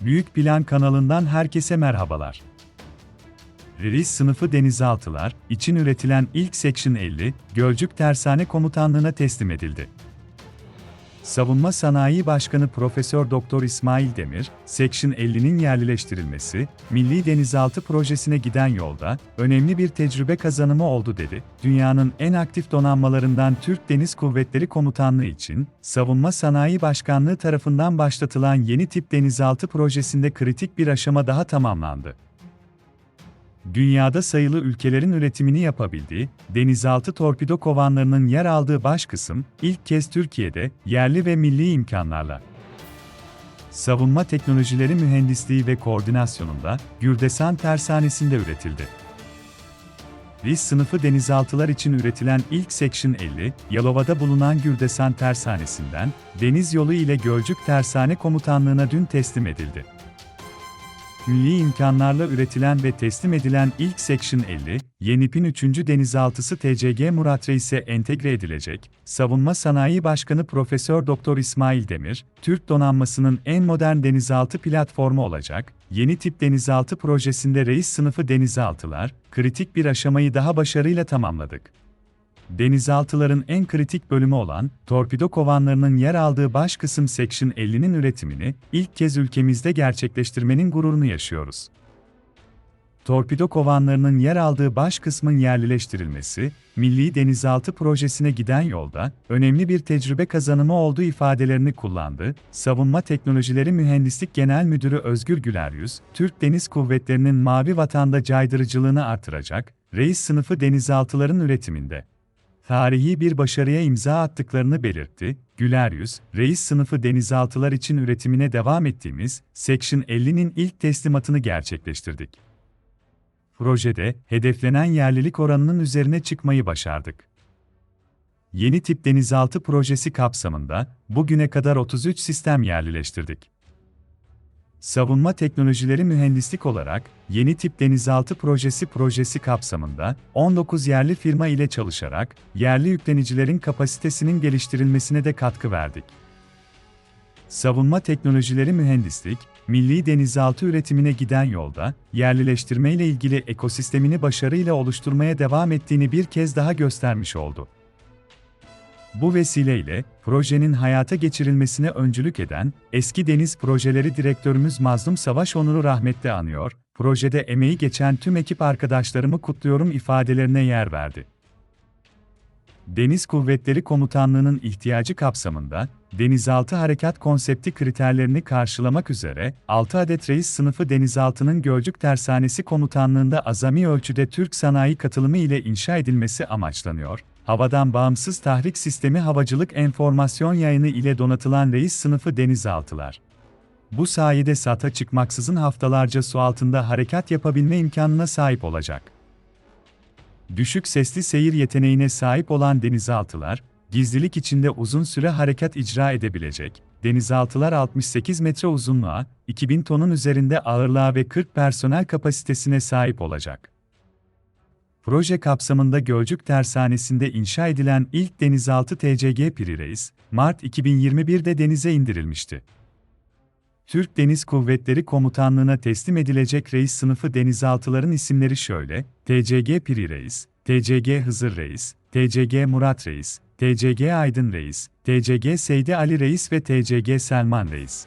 Büyük Plan kanalından herkese merhabalar. Reis sınıfı denizaltılar için üretilen ilk Section 50, Gölcük Tersane Komutanlığı'na teslim edildi. Savunma Sanayi Başkanı Profesör Doktor İsmail Demir, Section 50'nin yerlileştirilmesi, Milli Denizaltı Projesi'ne giden yolda önemli bir tecrübe kazanımı oldu dedi. Dünyanın en aktif donanmalarından Türk Deniz Kuvvetleri Komutanlığı için Savunma Sanayi Başkanlığı tarafından başlatılan yeni tip denizaltı projesinde kritik bir aşama daha tamamlandı dünyada sayılı ülkelerin üretimini yapabildiği, denizaltı torpido kovanlarının yer aldığı baş kısım, ilk kez Türkiye'de, yerli ve milli imkanlarla. Savunma Teknolojileri Mühendisliği ve Koordinasyonunda, Gürdesan Tersanesi'nde üretildi. RIS sınıfı denizaltılar için üretilen ilk Section 50, Yalova'da bulunan Gürdesan Tersanesi'nden, deniz yolu ile Gölcük Tersane Komutanlığı'na dün teslim edildi milli imkanlarla üretilen ve teslim edilen ilk Section 50, Yenip'in 3. denizaltısı TCG Murat Reis'e entegre edilecek, Savunma Sanayi Başkanı Profesör Doktor İsmail Demir, Türk donanmasının en modern denizaltı platformu olacak, yeni tip denizaltı projesinde reis sınıfı denizaltılar, kritik bir aşamayı daha başarıyla tamamladık denizaltıların en kritik bölümü olan torpido kovanlarının yer aldığı baş kısım Section 50'nin üretimini ilk kez ülkemizde gerçekleştirmenin gururunu yaşıyoruz. Torpido kovanlarının yer aldığı baş kısmın yerlileştirilmesi, Milli Denizaltı Projesi'ne giden yolda önemli bir tecrübe kazanımı olduğu ifadelerini kullandı. Savunma Teknolojileri Mühendislik Genel Müdürü Özgür Güleryüz, Türk Deniz Kuvvetleri'nin mavi vatanda caydırıcılığını artıracak, reis sınıfı denizaltıların üretiminde tarihi bir başarıya imza attıklarını belirtti. Güler Yüz, reis sınıfı denizaltılar için üretimine devam ettiğimiz Section 50'nin ilk teslimatını gerçekleştirdik. Projede, hedeflenen yerlilik oranının üzerine çıkmayı başardık. Yeni tip denizaltı projesi kapsamında, bugüne kadar 33 sistem yerlileştirdik. Savunma Teknolojileri Mühendislik olarak, yeni tip denizaltı projesi projesi kapsamında, 19 yerli firma ile çalışarak, yerli yüklenicilerin kapasitesinin geliştirilmesine de katkı verdik. Savunma Teknolojileri Mühendislik, milli denizaltı üretimine giden yolda, yerlileştirme ile ilgili ekosistemini başarıyla oluşturmaya devam ettiğini bir kez daha göstermiş oldu. Bu vesileyle, projenin hayata geçirilmesine öncülük eden, eski deniz projeleri direktörümüz Mazlum Savaş Onur'u rahmetle anıyor, projede emeği geçen tüm ekip arkadaşlarımı kutluyorum ifadelerine yer verdi. Deniz Kuvvetleri Komutanlığı'nın ihtiyacı kapsamında, denizaltı harekat konsepti kriterlerini karşılamak üzere, 6 adet reis sınıfı denizaltının Gölcük Tersanesi Komutanlığı'nda azami ölçüde Türk sanayi katılımı ile inşa edilmesi amaçlanıyor, havadan bağımsız tahrik sistemi havacılık enformasyon yayını ile donatılan reis sınıfı denizaltılar. Bu sayede SAT'a çıkmaksızın haftalarca su altında harekat yapabilme imkanına sahip olacak. Düşük sesli seyir yeteneğine sahip olan denizaltılar, gizlilik içinde uzun süre harekat icra edebilecek. Denizaltılar 68 metre uzunluğa, 2000 tonun üzerinde ağırlığa ve 40 personel kapasitesine sahip olacak. Proje kapsamında Gölcük Tersanesi'nde inşa edilen ilk denizaltı TCG Piri Reis, Mart 2021'de denize indirilmişti. Türk Deniz Kuvvetleri Komutanlığı'na teslim edilecek reis sınıfı denizaltıların isimleri şöyle, TCG Piri Reis, TCG Hızır Reis, TCG Murat Reis, TCG Aydın Reis, TCG Seydi Ali Reis ve TCG Selman Reis.